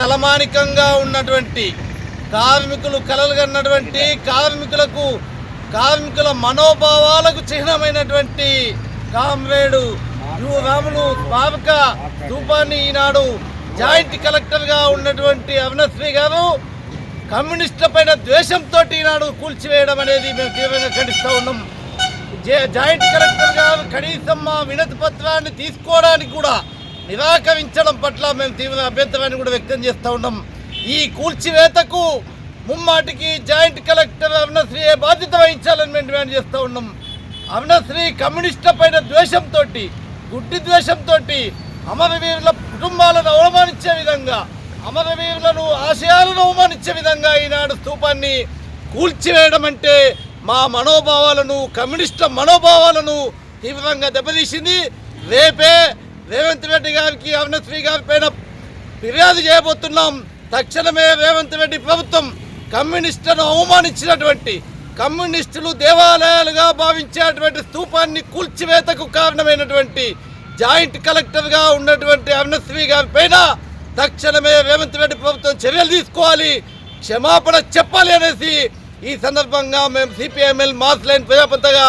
తలమానికంగా ఉన్నటువంటి కార్మికులు కలలుగన్నటువంటి కార్మికులకు కార్మికుల మనోభావాలకు చిహ్నమైనటువంటి కామ్రేడు యు రాములు స్మారక స్థూపాన్ని ఈనాడు జాయింట్ కలెక్టర్గా ఉన్నటువంటి అవినశ్రీ గారు కమ్యూనిస్టుల పైన ద్వేషంతో ఈనాడు కూల్చివేయడం అనేది మేము తీవ్రంగా ఖండిస్తూ ఉన్నాం. జాయింట్ కలెక్టర్ గారు కనీసం మా వినతి పత్రాన్ని తీసుకోవడానికి కూడా నిరాకరించడం పట్ల మేము తీవ్ర అభ్యంతరాన్ని కూడా వ్యక్తం చేస్తూ ఉన్నాం. ఈ కూల్చివేతకు ముమ్మాటికి జాయింట్ కలెక్టర్ అరుణశ్రీ బాధ్యత వహించాలని మేము డిమాండ్ చేస్తూ ఉన్నాం. అరుణశ్రీ కమ్యూనిస్టుల పైన ద్వేషంతో గుడ్డి ద్వేషంతో అమరవీరుల కుటుంబాలను అవమానించే విధంగా అమరవీరులను ఆశయాలను అవమానించే విధంగా ఈనాడు స్థూపాన్ని కూల్చివేయడం అంటే మా మనోభావాలను కమ్యూనిస్టుల మనోభావాలను తీవ్రంగా దెబ్బతీసింది. రేపే రేవంత్ రెడ్డి గారికి అవినశ్రీ గారి పైన ఫిర్యాదు చేయబోతున్నాం. తక్షణమే రేవంత్ రెడ్డి ప్రభుత్వం కమ్యూనిస్టులను అవమానించినటువంటి కమ్యూనిస్టులు దేవాలయాలుగా భావించేటువంటి స్థూపాన్ని కూల్చివేతకు కారణమైనటువంటి జాయింట్ కలెక్టర్గా ఉన్నటువంటి అవినశ్రీ గారి పైన తక్షణమే రేవంత్ రెడ్డి ప్రభుత్వం చర్యలు తీసుకోవాలి క్షమాపణ చెప్పాలి అనేసి ఈ సందర్భంగా మేము సిపిఎంఎల్ మాస్ లైన్ ప్రజాపంతగా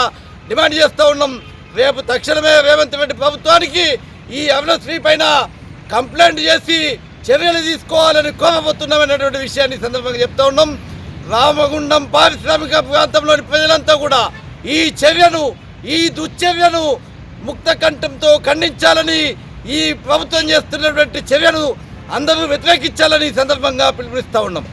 డిమాండ్ చేస్తూ ఉన్నాం. రేపు తక్షణమే రేవంత్ రెడ్డి ప్రభుత్వానికి ఈ అవినశ్రీ పైన కంప్లైంట్ చేసి చర్యలు తీసుకోవాలని కోరబోతున్నామనేటువంటి విషయాన్ని సందర్భంగా చెప్తా ఉన్నాం. రామగుండం పారిశ్రామిక ప్రాంతంలోని ప్రజలంతా కూడా ఈ చర్యను ఈ దుశ్చర్యను ముక్త కంఠంతో ఖండించాలని ఈ ప్రభుత్వం చేస్తున్నటువంటి చర్యను అందరూ వ్యతిరేకించాలని సందర్భంగా పిలుపునిస్తూ ఉన్నాం.